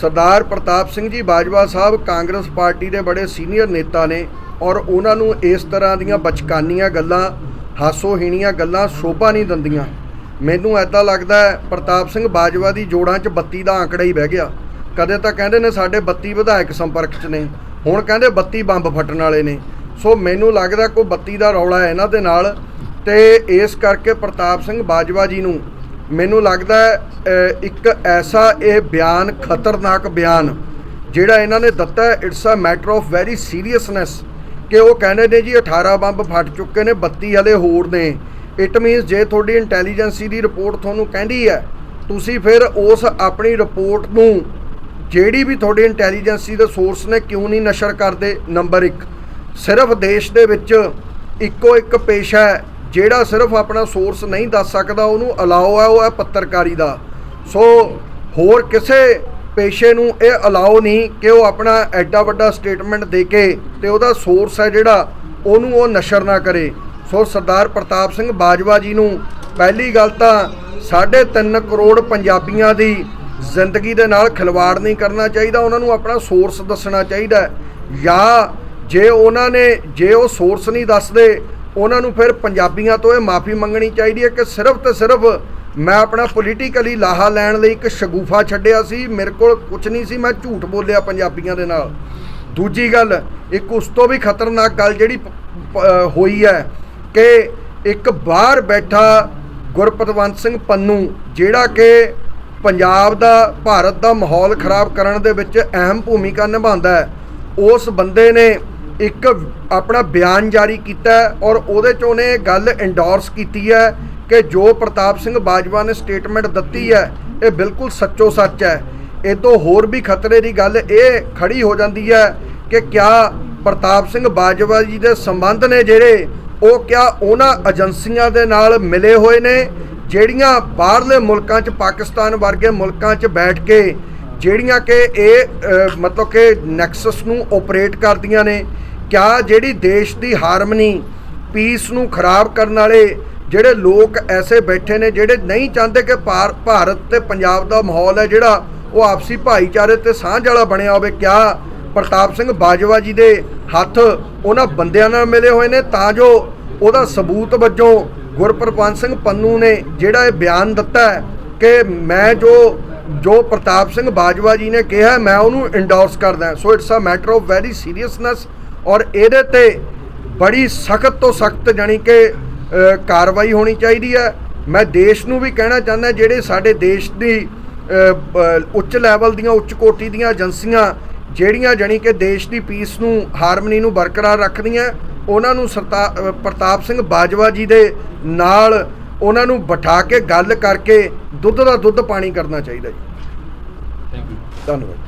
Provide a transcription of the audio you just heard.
ਸਰਦਾਰ ਪ੍ਰਤਾਪ ਸਿੰਘ ਜੀ ਬਾਜਵਾ ਸਾਹਿਬ Congress party ਦੇ ਬੜੇ senior ਨੇਤਾ ਨੇ ਔਰ ਉਹਨਾਂ ਨੂੰ ਇਸ ਤਰ੍ਹਾਂ ਦੀਆਂ ਬਚਕਾਨੀਆਂ ਗੱਲਾਂ, ਹਾਸੋਹੀਣੀਆਂ ਗੱਲਾਂ ਸ਼ੋਭਾ ਨਹੀਂ ਦਿੰਦੀਆਂ। ਮੈਨੂੰ ਐਦਾਂ ਲੱਗਦਾ ਹੈ, ਪ੍ਰਤਾਪ ਸਿੰਘ ਬਾਜਵਾ ਦੀ ਜੋੜਾਂ 'ਚ ਬੱਤੀ ਦਾ ਆંકੜਾ ਹੀ ਬਹਿ ਗਿਆ। ਕਦੇ ਤਾਂ ਕਹਿੰਦੇ ਨੇ ਸਾਡੇ 32 ਵਿਧਾਇਕ ਸੰਪਰਕ 'ਚ ਨੇ, ਹੁਣ ਕਹਿੰਦੇ 32 ਬੰਬ ਫਟਣ ਵਾਲੇ ਨੇ। ਸੋ ਮੈਨੂੰ ਲੱਗਦਾ ਕੋਈ ਬੱਤੀ ਦਾ ਰੌਲਾ ਹੈ ਇਹਨਾਂ ਦੇ ਨਾਲ ਤੇ ਇਸ ਕਰਕੇ ਪ੍ਰਤਾਪ ਸਿੰਘ ਬਾਜਵਾ ਜੀ ਨੂੰ ਮੈਨੂੰ ਲੱਗਦਾ ਇੱਕ ਐਸਾ ਇਹ ਬਿਆਨ, ਖਤਰਨਾਕ ਬਿਆਨ, ਜਿਹੜਾ ਇਹਨਾਂ ਨੇ ਦਿੱਤਾ it's a matter of very seriousness ਕਿ ਉਹ ਕਹਿੰਦੇ ਨੇ ਜੀ 18 ਬੰਬ ਫਟ ਚੁੱਕੇ ਨੇ 32 ਹਲੇ ਹੋਰ ਨੇ। ਇਟ ਮੀਨਸ ਜੇ ਤੁਹਾਡੀ ਇੰਟੈਲੀਜੈਂਸੀ ਦੀ ਰਿਪੋਰਟ ਤੁਹਾਨੂੰ ਕਹਿੰਦੀ ਹੈ, ਤੁਸੀਂ ਫਿਰ ਉਸ ਆਪਣੀ ਰਿਪੋਰਟ ਨੂੰ ਜਿਹੜੀ ਵੀ ਤੁਹਾਡੀ ਇੰਟੈਲੀਜੈਂਸੀ ਦੇ ਸੋਰਸ ਨੇ ਕਿਉਂ ਨਹੀਂ ਨਸ਼ਰ ਕਰਦੇ? ਨੰਬਰ 1 ਸਿਰਫ ਦੇਸ਼ ਦੇ ਵਿੱਚ ਇੱਕੋ ਇੱਕ ਪੇਸ਼ਾ ਹੈ ਜਿਹੜਾ ਸਿਰਫ ਆਪਣਾ ਸੋਰਸ ਨਹੀਂ ਦੱਸ ਸਕਦਾ, ਉਹਨੂੰ ਅਲਾਓ ਹੈ, ਉਹ ਹੈ ਪੱਤਰਕਾਰੀ ਦਾ। ਸੋ ਹੋਰ ਕਿਸੇ ਪੇਸ਼ੇ ਨੂੰ ਇਹ ਅਲਾਓ ਨਹੀਂ ਕਿ ਉਹ ਆਪਣਾ ਐਡਾ ਵੱਡਾ ਸਟੇਟਮੈਂਟ ਦੇ ਕੇ ਤੇ ਉਹਦਾ ਸੋਰਸ ਹੈ ਜਿਹੜਾ, ਉਹਨੂੰ ਉਹ ਨਸ਼ਰ ਨਾ ਕਰੇ। ਸੋ ਸਰਦਾਰ ਪ੍ਰਤਾਪ ਸਿੰਘ ਬਾਜਵਾ ਜੀ ਨੂੰ ਪਹਿਲੀ ਗੱਲ ਤਾਂ 3.5 ਕਰੋੜ ਪੰਜਾਬੀਆਂ ਦੀ ਜ਼ਿੰਦਗੀ ਦੇ ਨਾਲ ਖਿਲਵਾੜ ਨਹੀਂ ਕਰਨਾ ਚਾਹੀਦਾ, ਉਹਨਾਂ ਨੂੰ ਆਪਣਾ ਸੋਰਸ ਦੱਸਣਾ ਚਾਹੀਦਾ ਜਾਂ ਜੇ ਉਹਨਾਂ ਨੇ, ਜੇ ਉਹ ਸੋਰਸ ਨਹੀਂ ਦੱਸਦੇ ਉਹਨਾਂ ਨੂੰ ਫਿਰ ਪੰਜਾਬੀਆਂ ਤੋਂ ਇਹ ਮਾਫੀ ਮੰਗਣੀ ਚਾਹੀਦੀ ਹੈ ਕਿ ਸਿਰਫ ਤੇ ਸਿਰਫ ਮੈਂ ਆਪਣਾ ਪੋਲੀਟੀਕਲੀ ਲਾਹਾ ਲੈਣ ਲਈ ਇੱਕ ਸ਼ਗੂਫਾ ਛੱਡਿਆ ਸੀ, ਮੇਰੇ ਕੋਲ ਕੁਝ ਨਹੀਂ ਸੀ, ਮੈਂ ਝੂਠ ਬੋਲਿਆ ਪੰਜਾਬੀਆਂ ਦੇ ਨਾਲ। ਦੂਜੀ ਗੱਲ, ਇੱਕ ਉਸ ਤੋਂ ਵੀ ਖਤਰਨਾਕ ਗੱਲ ਜਿਹੜੀ ਪ- ਹੋਈ ਹੈ ਕਿ ਇੱਕ ਬਾਹਰ ਬੈਠਾ ਗੁਰਪਤਵੰਤ ਸਿੰਘ ਪੰਨੂ, ਜਿਹੜਾ ਕਿ ਪੰਜਾਬ ਦਾ, ਭਾਰਤ ਦਾ ਮਾਹੌਲ ਖਰਾਬ ਕਰਨ ਦੇ ਵਿੱਚ ਅਹਿਮ ਭੂਮਿਕਾ ਨਿਭਾਉਂਦਾ ਹੈ, ਉਸ ਬੰਦੇ ਨੇ ਇੱਕ ਆਪਣਾ ਬਿਆਨ ਜਾਰੀ ਕੀਤਾ ਔਰ ਉਹਦੇ ਚ ਉਹਨੇ ਇਹ ਗੱਲ ਇੰਡੋਰਸ ਕੀਤੀ ਹੈ ਕਿ ਜੋ ਪ੍ਰਤਾਪ ਸਿੰਘ ਬਾਜਵਾ ਨੇ ਸਟੇਟਮੈਂਟ ਦਿੱਤੀ ਹੈ, ਇਹ ਬਿਲਕੁਲ ਸੱਚੋ ਸੱਚ ਹੈ। ਇਹ ਤੋਂ ਹੋਰ ਵੀ ਖਤਰੇ ਦੀ ਗੱਲ ਇਹ ਖੜੀ ਹੋ ਜਾਂਦੀ ਹੈ ਕਿ ਕਿਆ ਪ੍ਰਤਾਪ ਸਿੰਘ ਬਾਜਵਾ ਜੀ ਦੇ ਸੰਬੰਧ ਨੇ ਜਿਹੜੇ, ਉਹ ਕਿਆ ਉਹਨਾਂ ਏਜੰਸੀਆਂ ਦੇ ਨਾਲ ਮਿਲੇ ਹੋਏ ਨੇ, ਜਿਹੜੀਆਂ ਬਾਹਰਲੇ ਮੁਲਕਾਂ 'ਚ, ਪਾਕਿਸਤਾਨ ਵਰਗੇ ਮੁਲਕਾਂ 'ਚ ਬੈਠ ਕੇ, ਜਿਹੜੀਆਂ ਕਿ ਇਹ ਮਤਲਬ ਕਿ ਨੈਕਸਸ ਨੂੰ ਆਪਰੇਟ ਕਰਦੀਆਂ ਨੇ ਕਿਆ ਜਿਹੜੀ ਦੇਸ਼ ਦੀ ਹਾਰਮਨੀ ਪੀਸ ਨੂੰ ਖਰਾਬ ਕਰਨ ਵਾਲੇ ਜਿਹੜੇ ਲੋਕ ਐਸੇ ਬੈਠੇ ਨੇ, ਜਿਹੜੇ ਨਹੀਂ ਚਾਹੁੰਦੇ ਕਿ ਭਾਰ- ਭਾਰਤ ਤੇ ਪੰਜਾਬ ਦਾ ਮਾਹੌਲ ਹੈ ਜਿਹੜਾ, ਉਹ ਆਪਸੀ ਭਾਈਚਾਰੇ ਤੇ ਸਾਂਝ ਵਾਲਾ ਬਣਿਆ ਹੋਵੇ, ਕਿਆ ਪ੍ਰਤਾਪ ਸਿੰਘ ਬਾਜਵਾ ਜੀ ਦੇ ਹੱਥ ਉਹਨਾਂ ਬੰਦਿਆਂ ਨਾਲ ਮਿਲੇ ਹੋਏ ਨੇ, ਤਾਂ ਜੋ ਉਹਦਾ ਸਬੂਤ ਵਜੋਂ ਗੁਰਪ੍ਰਪੰਤ ਸਿੰਘ ਪੰਨੂ ਨੇ ਜਿਹੜਾ ਇਹ ਬਿਆਨ ਦਿੱਤਾ ਹੈ ਕਿ ਮੈਂ ਜੋ ਜੋ ਪ੍ਰਤਾਪ ਸਿੰਘ ਬਾਜਵਾ ਜੀ ਨੇ ਕਿਹਾ, ਮੈਂ ਉਹਨੂੰ ਇੰਡੋਰਸ ਕਰਦਾ so it's a matter of very seriousness ਔਰ ਇਹਦੇ ਤੇ ਬੜੀ ਸਖਤ ਤੋਂ ਸਖਤ ਜਾਣੀ ਕਿ ਕਾਰਵਾਈ ਹੋਣੀ ਚਾਹੀਦੀ ਹੈ। ਮੈਂ ਦੇਸ਼ ਨੂੰ ਵੀ ਕਹਿਣਾ ਚਾਹੁੰਦਾ ਜਿਹੜੇ ਸਾਡੇ ਦੇਸ਼ ਦੀ ਉੱਚ ਲੈਵਲ ਦੀਆਂ ਉੱਚ ਕੋਟੀ ਦੀਆਂ ਏਜੰਸੀਆਂ ਜਿਹੜੀਆਂ ਜਾਣੀ ਕਿ ਦੇਸ਼ ਦੀ ਪੀਸ ਨੂੰ ਹਾਰਮਨੀ ਨੂੰ ਬਰਕਰਾਰ ਰੱਖਦੀਆਂ ਉਹਨਾਂ ਨੂੰ ਪ੍ਰਤਾਪ ਸਿੰਘ ਬਾਜਵਾ ਜੀ ਦੇ ਨਾਲ ਉਹਨਾਂ ਨੂੰ ਬਿਠਾ ਕੇ ਗੱਲ ਕਰਕੇ ਦੁੱਧ ਦਾ ਦੁੱਧ ਪਾਣੀ ਕਰਨਾ ਚਾਹੀਦਾ ਜੀ। ਥੈਂਕ ਯੂ ਧੰਨਵਾਦ।